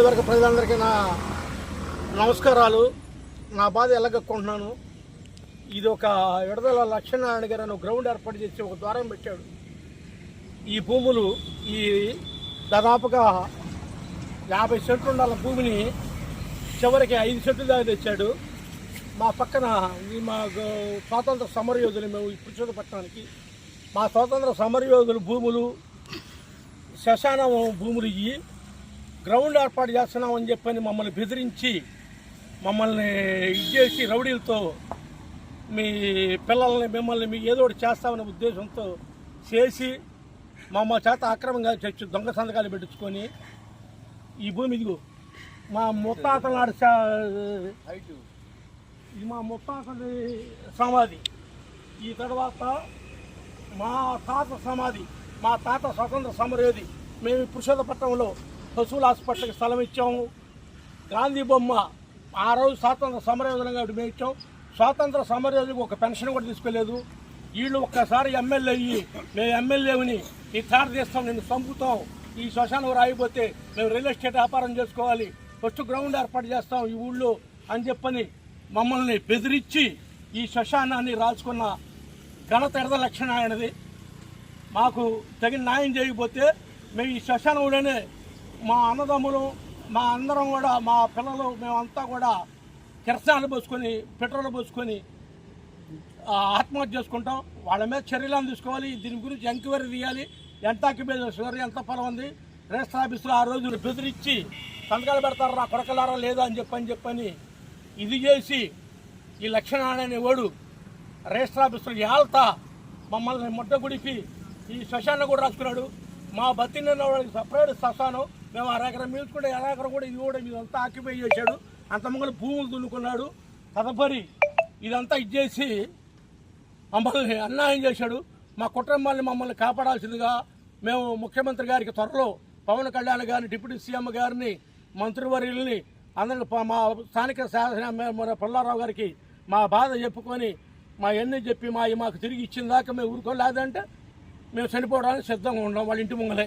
వరకు ప్రజలందరికీ నా నమస్కారాలు. నా బాధ ఎలాగొక్కుంటున్నాను. ఇది ఒక విడుదల లక్ష్మీనారాయణ గారు అని గ్రౌండ్ ఏర్పాటు చేసి ఒక ద్వారం పెట్టాడు. ఈ భూములు ఈ దాదాపుగా యాభై సెంట్లు ఉండాల భూమిని చివరికి ఐదు సెంట్లు దాకా తెచ్చాడు. మా పక్కన మా స్వాతంత్ర సమరయోధులు మేము ఇప్పుడు పట్టణానికి. మా స్వాతంత్ర సమరయోధులు భూములు శ్మశానం భూములు ఇవి గ్రౌండ్ ఏర్పాటు చేస్తున్నామని చెప్పని మమ్మల్ని బెదిరించి మమ్మల్ని ఇచ్చేసి రౌడీలతో మీ పిల్లల్ని మిమ్మల్ని మీ ఏదో ఒకటి చేస్తామనే ఉద్దేశంతో చేసి మా చేత అక్రమంగా చచ్చి దొంగ సంతకాలు పెట్టించుకొని ఈ భూమి ఇదిగో మా ముత్తాతల నాడు ఇది మా ముత్తాతది సమాధి. ఈ తర్వాత మా తాత సమాధి మా తాత స్వతంత్ర సమరేది మేము పురుషోత్తపట్నంలో పశువుల హాస్పిటల్కి స్థలం ఇచ్చాము. గాంధీ బొమ్మ ఆ రోజు స్వాతంత్ర సమరయోధులంగా కాబట్టి మేము ఇచ్చాం. స్వాతంత్ర సమరయోధులకు ఒక పెన్షన్ కూడా తీసుకోలేదు వీళ్ళు ఒక్కసారి ఎమ్మెల్యే అయ్యి మేము ఎమ్మెల్యేని ఈ తార తీస్తాం నేను చంపుతాం. ఈ శ్మశానం రాయిపోతే మేము రియల్ ఎస్టేట్ వ్యాపారం చేసుకోవాలి. ఫస్ట్ గ్రౌండ్ ఏర్పాటు చేస్తాం ఈ ఊళ్ళో అని చెప్పని మమ్మల్ని బెదిరించి ఈ శ్మశానాన్ని రాల్చుకున్న ఘనత ఎడద లక్షణ ఆయనది. మాకు తగిన న్యాయం చేయకపోతే మేము ఈ శ్మశానంలోనే మా అన్నదమ్ములు మా అందరం కూడా మా పిల్లలు మేమంతా కూడా కిరసనాలు పోసుకొని పెట్రోల్ పోసుకొని ఆత్మహత్య చేసుకుంటాం. వాళ్ళ మీద చర్యలను తీసుకోవాలి. దీని గురించి ఎంక్వైరీ తీయాలి. ఎంత అక్యుపేషన్ ఎంత పొలం ఉంది. రిజిస్టర్ ఆఫీసులో ఆ రోజు బెదిరించి సంతకాలు పెడతారు నా కొడకలారా లేదా అని చెప్పని చెప్పని ఇది చేసి ఈ లక్ష్మణారాయణ వాడు రిజిస్టర్ ఆఫీసులో ఏళ్తా మమ్మల్ని ముట్టగుడికి ఈ శ్మశానం కూడా రాసుకున్నాడు. మా బతిన్న వాళ్ళకి సపరేట్ శ్మశానం. మేము అరెకరం మీల్చుకుంటే ఎకరం కూడా ఇది కూడా ఇదంతా ఆక్యుపై చేశాడు. అంత ముంగలు భూములు దున్నుకున్నాడు. తదుపరి ఇదంతా ఇచ్చేసి మమ్మల్ని అన్యాయం చేశాడు. మా కుటుంబాన్ని మమ్మల్ని కాపాడాల్సిందిగా మేము ముఖ్యమంత్రి గారికి త్వరలో పవన్ కళ్యాణ్ గారిని డిప్యూటీ సీఎం గారిని మంత్రివర్యుల్ని అందరిని మా స్థానిక శాసన పుల్లారావు గారికి మా బాధ చెప్పుకొని మా ఎన్ని చెప్పి మా మాకు తిరిగి ఇచ్చిన దాకా మేము ఊరుకోలేదంటే మేము చనిపోవడానికి సిద్ధంగా ఉన్నాం వాళ్ళ ఇంటి ముంగలే.